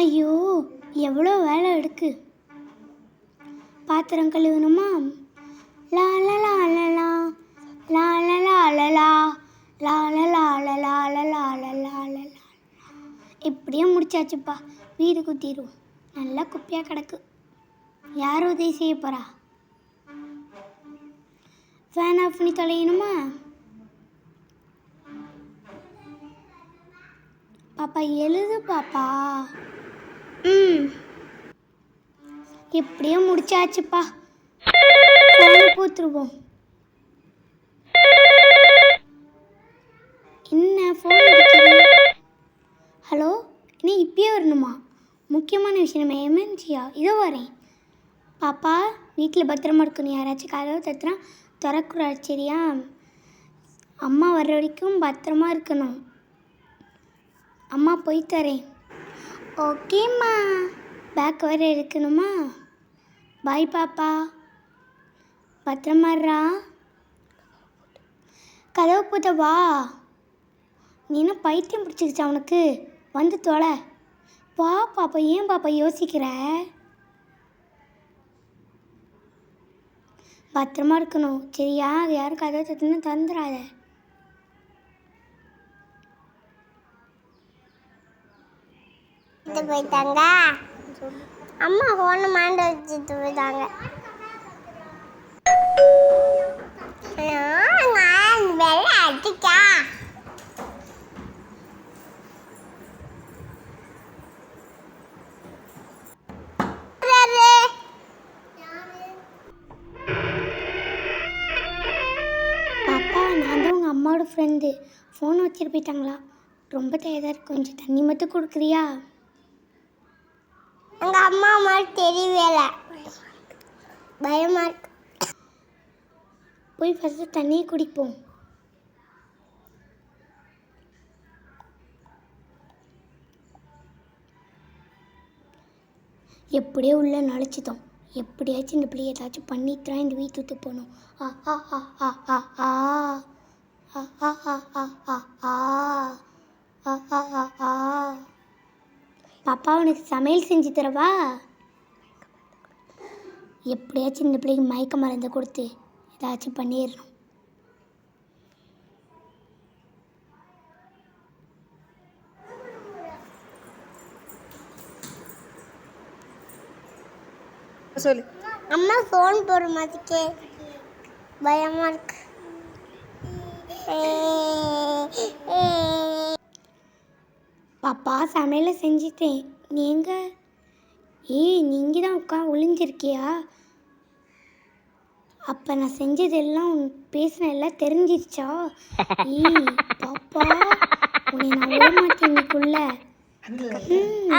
ஐயோ எவ்வளோ வேலை இருக்கு பாத்திரம் கழுவணுமா லா லலா லலா லா லலா லலா இப்படியே முடிச்சாச்சுப்பா வீடு குத்திடுவோம் நல்லா குப்பையாக கிடக்கு யார் உதவி செய்ய போகிறா ஃபேன் ஆஃப் பண்ணி தொலையணுமா பாப்பா எழுது பாப்பா இப்படியே முடிச்சாச்சுப்பா. பூத்துருவோம். என்ன ஃபோன் அடிக்குது? ஹலோ என்ன இப்பயே வரணுமா? முக்கியமான விஷயம் எமர்ஜென்சியா இதோ வரேன். பாப்பா வீட்டில் பத்திரமா இருக்கணும். யாராச்சும் கதவை தத்துனா திறக்கூடாது சரியா? அம்மா வர்ற வரைக்கும் பத்திரமா இருக்கணும். அம்மா போய் தரேன் ஓகேம்மா பேக் வர எடுக்கணுமா? பாய் பாப்பா பத்திரமாடுறா. கதவு பூத்த வா. நீ என்ன பைத்தியம் பிடிச்சிக்கிச்சா உனக்கு? வந்து தொலை. வா பாப்பா. ஏன் பாப்பா யோசிக்கிற? பத்திரமா இருக்கணும். சரியா? யாரும் கதவை தட்டுன்னு தந்துடாத போயிட்டாங்க. அம்மா ஃபோனை மாண்ட வச்சுட்டு போயிட்டாங்க அடிக்கா. பாப்பா உங்கள் அம்மாவோட ஃப்ரெண்டு ஃபோன் வச்சுட்டு போயிட்டாங்களா? ரொம்ப டயர்டாக இருக்கு. கொஞ்சம் தண்ணி மட்டும் கொடுக்குறியா? எங்கள் அம்மா மாதிரி தெரியவேல இல்லை பயமா இருக்கு போய் ஃபஸ்ட்டு தண்ணியை குடிப்போம் எப்படியோ உள்ள நுழைச்சிட்டோம் எப்படியாச்சும் இந்த பிள்ளை ஏதாச்சும் பண்ணித்தான் இந்த வீட்டு விட்டு போகணும் ஆ ஆ ஆ ஆ ஆ ஆ ஆ ஆ ஆ ஆ ஆ ஆ ஆ ஆ ஆ ஆ பாப்பா உனக்கு சமையல் செஞ்சு தரவா? எப்படியாச்சும் இந்த பிள்ளைக்கு மயக்க மருந்து கொடுத்து ஏதாச்சும் பண்ணிடணும். சொல்லு. அம்மா ஃபோன் போடுற மாதிரிக்கே பயமா இருக்கு. பாப்பா சமையலை செஞ்சிட்டேன். நீ எங்க ஏய் நீங்கள் தான் உட்காந்து ஒளிஞ்சிருக்கியா? அப்போ நான் செஞ்சதெல்லாம் உன் பேசின எல்லாம் தெரிஞ்சிருச்சா? ஏய் பாப்பா உன்னை நான் விட மாட்டேன் இன்னைக்குள்ள ம்.